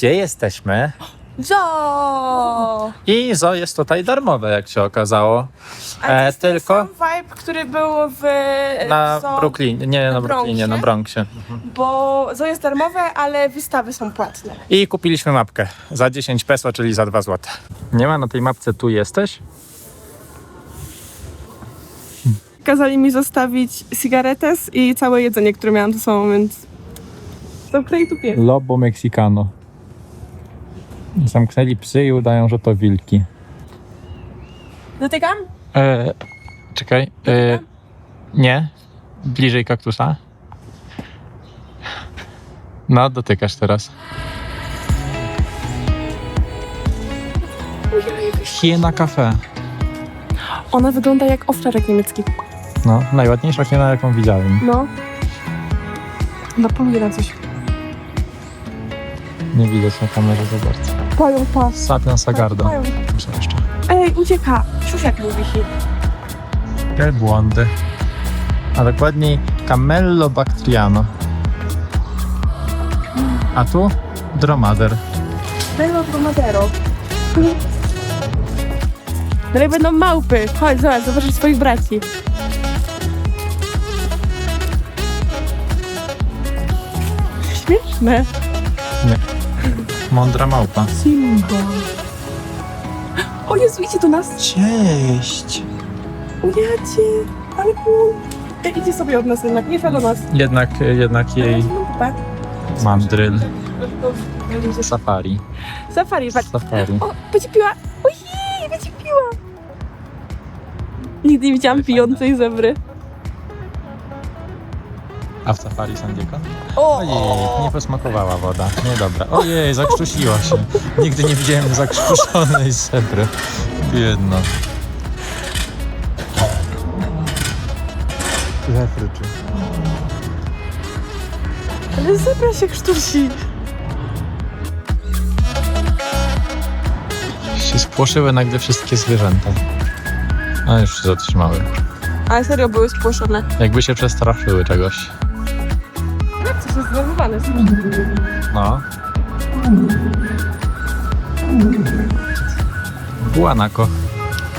gdzie jesteśmy. Jo! I zo jest tutaj darmowe, jak się okazało. A to E, jest ten tylko sam vibe, który był w na Zoo, Brooklynie, nie na na Brooklynie, na Bronxie. bo zo jest darmowe, ale wystawy są płatne. I kupiliśmy mapkę za 10 peso, czyli za 2 zł. Nie ma na tej mapce tu jesteś? Kazali mi zostawić cigaretes i całe jedzenie, które miałam ze sobą, więc zamknęli tu pies. Lobo Mexicano. Zamknęli psy i udają, że to wilki. Dotykam? E, czekaj. E, nie. Bliżej kaktusa. No, dotykasz teraz. Hiena Cafe. Ona wygląda jak owczarek niemiecki. No, najładniejsza hiena, jaką widziałem. No. Napoluje na coś. Nie widać na kamerze za bardzo. Pająk pas. Sapian Sagardo. Muszę jeszcze. Ej, ucieka. Siusiak mówi hi. Wielbłądy. A dokładniej Camello Bactriano. A tu dromader. Dajmy pro Madero. Dalej będą małpy. Chodź, zobacz, zobaczyć swoich braci. Śmieszne. Mądra małpa. Simba. O Jezu, idzie do nas. Cześć. O jacie. Ale cool. Ej, Idzie sobie od nas jednak, nie szła do nas. Jednak, jednak jej Małpa. mam drill. Safari. Safari, patrz. Safari. O, będzie piła. Ojej, będzie piła. Nigdy nie widziałam pijącej zebry. A w safari San Diego? O, Ojej, nie posmakowała woda. Niedobra. Ojej, zakrztusiła się. Nigdy nie widziałem zakrztuszonej zebry. Biedna. Lefryczy. ale zebra się krztusi. Się spłoszyły nagle wszystkie zwierzęta. A już się zatrzymały. Ale serio były spłoszone. Jakby się przestraszyły czegoś. Zdenerwowane są? No. Guanako.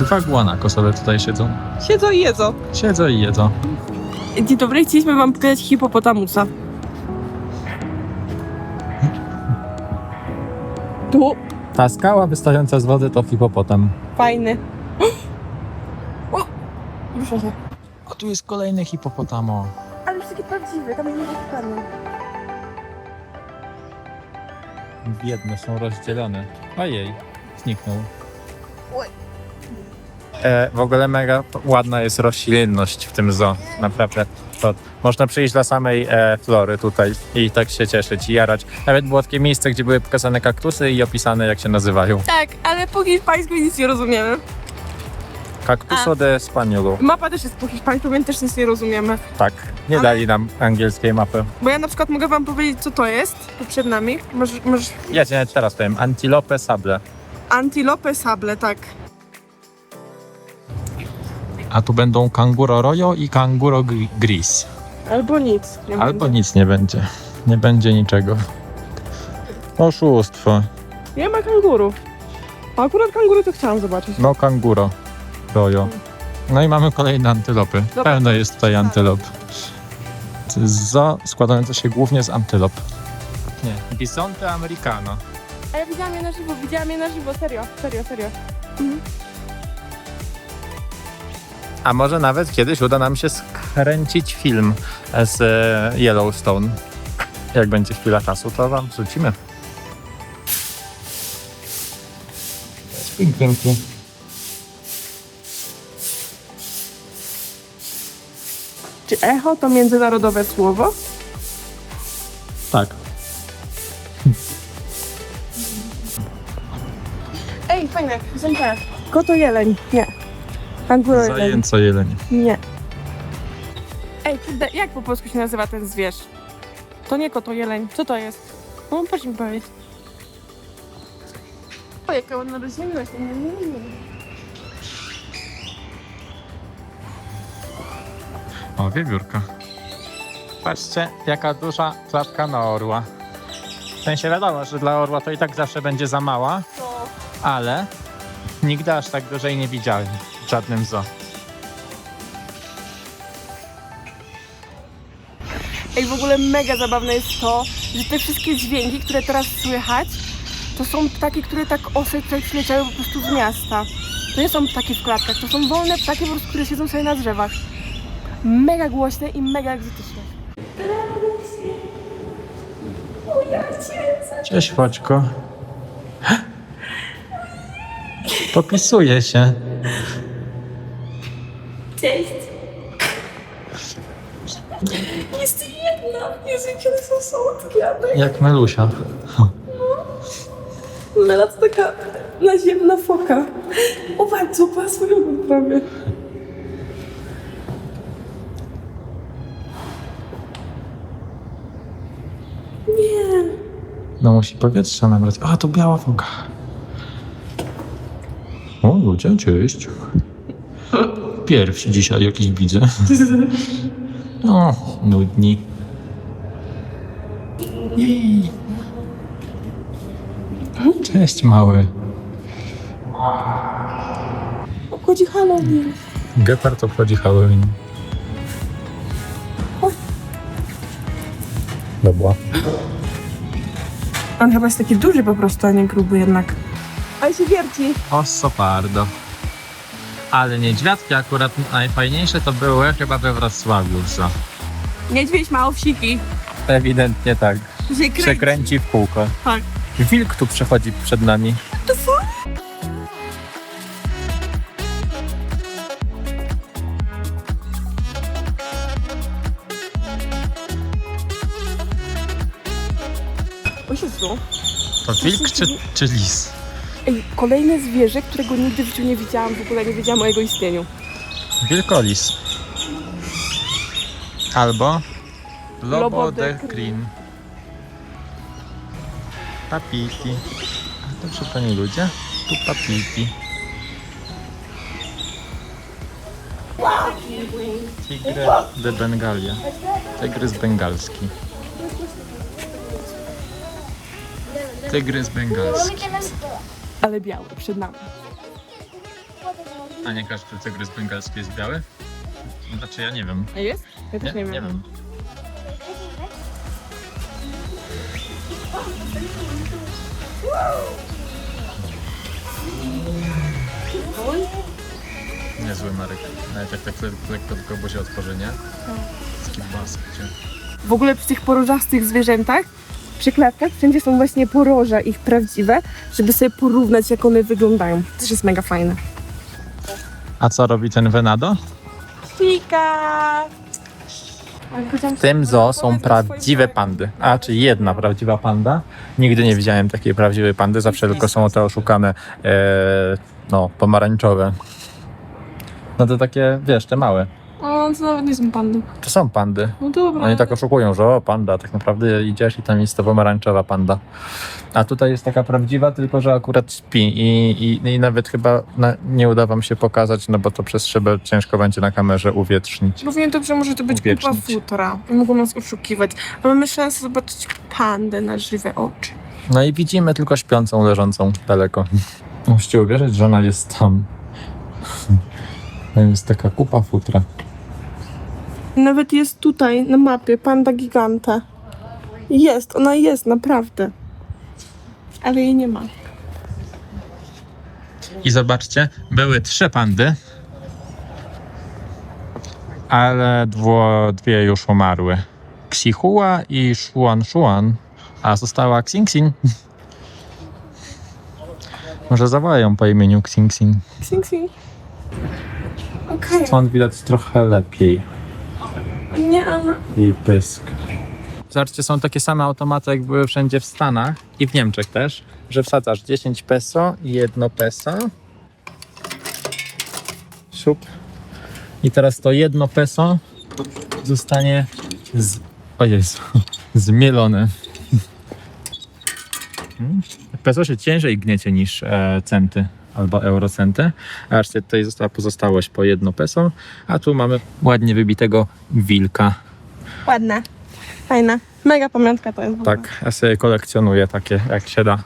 Dwa guanako sobie tutaj siedzą. Siedzą i jedzą. Siedzą i jedzą. Dzień dobry, chcieliśmy wam pokazać hipopotamusa. Tu, Ta skała wystająca z wody to hipopotam. fajny. O! Proszę. A tu jest kolejny hipopotamo. Taki prawdziwy, tam nie wyszukany. Biedne, są rozdzielone. Ojej, zniknął. Oj. E, w ogóle mega ładna jest roślinność w tym zoo. Naprawdę. To można przyjść dla samej e, flory tutaj i tak się cieszyć i jarać. Nawet było takie miejsce, gdzie były pokazane kaktusy i opisane jak się nazywają. Tak, ale po hiszpańsku nic nie rozumiemy. Kaktuso de Spaniolu. Mapa też jest po hiszpańsku, więc też nic nie rozumiemy. Tak, nie Ale- dali nam angielskiej mapy. Bo ja na przykład mogę wam powiedzieć, co to jest, tu przed nami. Możesz, możesz... Ja cię teraz powiem. Antilope sable. Antilope sable, tak. A tu będą kanguro rojo i kanguro gri- gris. Albo nic. Nie Albo będzie. nic nie będzie. Nie będzie niczego. Oszustwo. Nie ma kangurów. A akurat kangury to chciałam zobaczyć. No kanguro rojo. No i mamy kolejne antylopy. Dobra. Pełno jest tutaj antylop. Zo składające się głównie z antylop. Nie, bisonte americano. A ja widziałam je na żywo, widziałam je na żywo, serio, serio, serio. A może nawet kiedyś uda nam się skręcić film z e, Yellowstone. Jak będzie chwila czasu, to wam wrzucimy. Pięknie. Czy echo to międzynarodowe słowo? Tak. Ej, fajne, zemka. Koto jeleń. Nie. Kanguro jeleń. Zajęco jeleń. Nie. Ej, kurde, jak po polsku się nazywa ten zwierz? To nie koto jeleń. Co to jest? No, proszę mi powiedzieć. O, jaka ładna roślinność. Nie, O, wiewiórka. Patrzcie, jaka duża klapka na orła. sensie wiadomo, że dla orła to i tak zawsze będzie za mała, ale nigdy aż tak dużej nie widziałem w żadnym zoo. Ej, w ogóle mega zabawne jest to, że te wszystkie dźwięki, które teraz słychać, to są ptaki, które tak ostre tutaj przyleciały po prostu z miasta. To nie są ptaki w klatkach, to są wolne ptaki, po prostu, które siedzą sobie na drzewach. Mega głośne i mega egzotyczne. Cześć, Foczko. Popisuje się. Cześć! Jest jedna! Jezu, jakie one są słodkie! Jak Melusia. Mela to taka naziemna foka. O, bardzo pasują prawie. No musi powietrze nabrać. A, to biała foka. O, ludzie, cześć. Pierwszy dzisiaj jakiś widzę. O, nudni. Cześć, mały. Obchodzi Halloween. Gepard obchodzi Halloween. Dobra. On chyba jest taki duży po prostu, a nie gruby jednak. Ale się wierci. Osso pardo. Ale niedźwiadki akurat najfajniejsze to były chyba we Wrocławiu. Co? Niedźwiedź ma owsiki. Ewidentnie tak. To się kręci. Przekręci w kółko. Tak. Wilk tu przechodzi przed nami. To O Jezu. To wilk czy, czy lis? Ej, kolejne zwierzę, którego nigdy w życiu nie widziałam, w ogóle nie wiedziałam o jego istnieniu. Wilkolis. Albo Lobodekrin. Papiti. A Dobrze, to nie ludzie. Tu papiti. Tigre de Bengalia. Tygrys bengalski. Tygrys bengalski. Ale biały, przed nami. A nie każdy tygrys bengalski jest biały? Znaczy ja nie wiem. A jest? Ja też nie, wiem. nie wiem. Niezły Marek. Nawet jak tak le- lekko tylko buzię otworzy, nie? Taki baskie. W ogóle przy tych porożastych zwierzętach, przy klatkach, wszędzie są właśnie poroża ich prawdziwe, żeby sobie porównać, jak one wyglądają. To też jest mega fajne. A co robi ten Venado? Pika! W tym zoo są prawdziwe pandy. A, czy jedna prawdziwa panda. Nigdy nie widziałem takiej prawdziwej pandy, zawsze tylko są te oszukane, e, no, pomarańczowe. No to takie, wiesz, te małe. O, to nawet nie są pandy. To są pandy. No dobra. Oni tak oszukują, że o, panda, tak naprawdę idziesz i tam jest to pomarańczowa panda. A tutaj jest taka prawdziwa, tylko że akurat śpi i, i, i nawet chyba na, nie uda wam się pokazać, no bo to przez szybę ciężko będzie na kamerze uwietrznić. Równie dobrze może to być kupa Uwiecznić. futra. I mogą nas oszukiwać. A mamy szansę zobaczyć pandę na żywe oczy. No i widzimy tylko śpiącą, leżącą daleko. Musicie uwierzyć, że ona jest tam. To jest taka kupa futra. Nawet jest tutaj na mapie panda giganta. Jest, ona jest, naprawdę. Ale jej nie ma. I zobaczcie, były trzy pandy, ale dwo, dwie już umarły. Ksihua i Shuan Shuan, a została Xing Xing. Może zawołają po imieniu Xing Xing. Xing, xing. Okej. Stąd widać trochę lepiej. I pysk. Zobaczcie, są takie same automaty, jak były wszędzie w Stanach i w Niemczech też, że wsadzasz 10 peso i 1 peso. Siup. I teraz to 1 peso zostanie z... O Jezu, zmielone. Hmm? Peso się ciężej gniecie niż e, centy albo eurocenty. A aż tutaj została pozostałość po 1 peso, a tu mamy ładnie wybitego wilka. Ładna. Fajna. Mega pamiątka to jest. w. Tak, ja sobie kolekcjonuję takie, jak się da.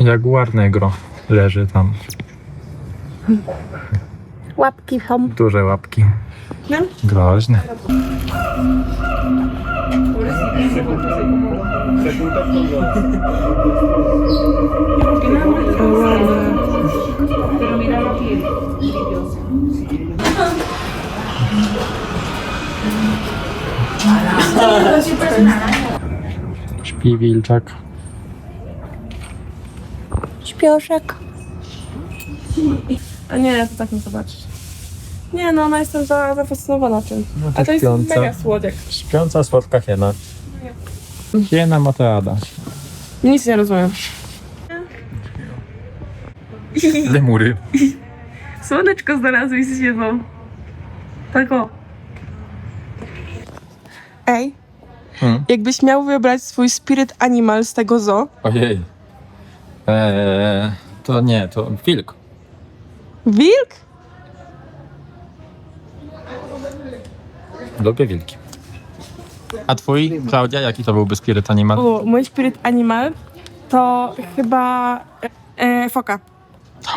Jaguar negro leży tam. Łapki są. Duże łapki. No. Groźne. Śpi wilczak. Śpioszek. A nie, to tak nie zobaczysz. Nie no, ona jestem za, zafascynowana czym. No A to jest śpiąca. mega słodziek. Śpiąca słodka hiena. Hiena moteada. Nic nie rozumiem. Lemury. Słoneczko znalazłeś z ziemią. Tak o. Ej, Hmm. jakbyś miał wybrać swój spirit animal z tego zoo, Ojej. Eee, to nie, to wilk. wilk? Lubię wilki. A twój, Klaudia, jaki to byłby spirit animal? O, mój spirit animal to chyba e, e, foka.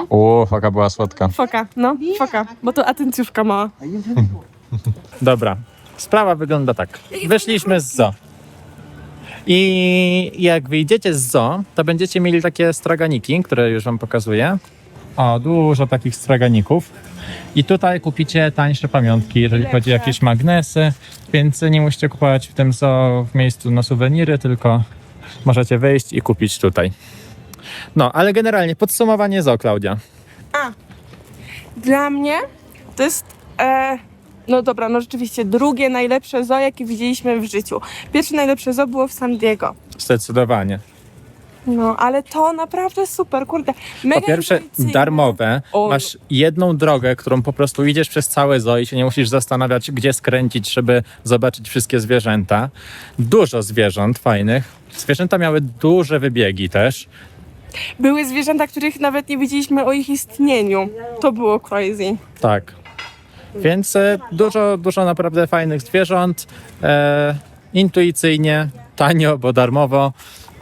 O, faka była słodka. Foka, no, foka, bo to atencjuszka mała. Dobra, sprawa wygląda tak. Wyszliśmy z zoo. I jak wyjdziecie z zoo, to będziecie mieli takie straganiki, które już wam pokazuję. O, dużo takich straganików. I tutaj kupicie tańsze pamiątki, jeżeli chodzi o jakieś magnesy, więc nie musicie kupować w tym zoo w miejscu na suweniry, tylko możecie wyjść i kupić tutaj. No, ale generalnie podsumowanie zoo, Klaudia. Dla mnie to jest, e, no dobra, no rzeczywiście drugie najlepsze zoo, jakie widzieliśmy w życiu. Pierwsze najlepsze zoo było w San Diego. Zdecydowanie. No, ale to naprawdę super, kurde. Mega Po pierwsze, intuicyjne. darmowe. O, Masz jedną drogę, którą po prostu idziesz przez całe zoo i się nie musisz zastanawiać, gdzie skręcić, żeby zobaczyć wszystkie zwierzęta. Dużo zwierząt fajnych. Zwierzęta miały duże wybiegi też. Były zwierzęta, których nawet nie wiedzieliśmy o ich istnieniu. To było crazy. Tak. Więc e, dużo, dużo naprawdę fajnych zwierząt. E, intuicyjnie, tanio, bo darmowo.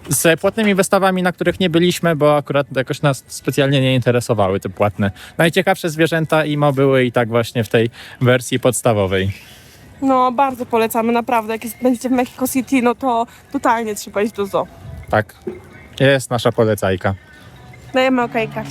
Z płatnymi wystawami, na których nie byliśmy, bo akurat jakoś nas specjalnie nie interesowały te płatne. Najciekawsze zwierzęta IMO były i tak właśnie w tej wersji podstawowej. No, bardzo polecamy, naprawdę. Jak będziecie w Mexico City, no to totalnie trzeba iść do zoo. Tak. Jest nasza polecajka. Dajemy okejkę.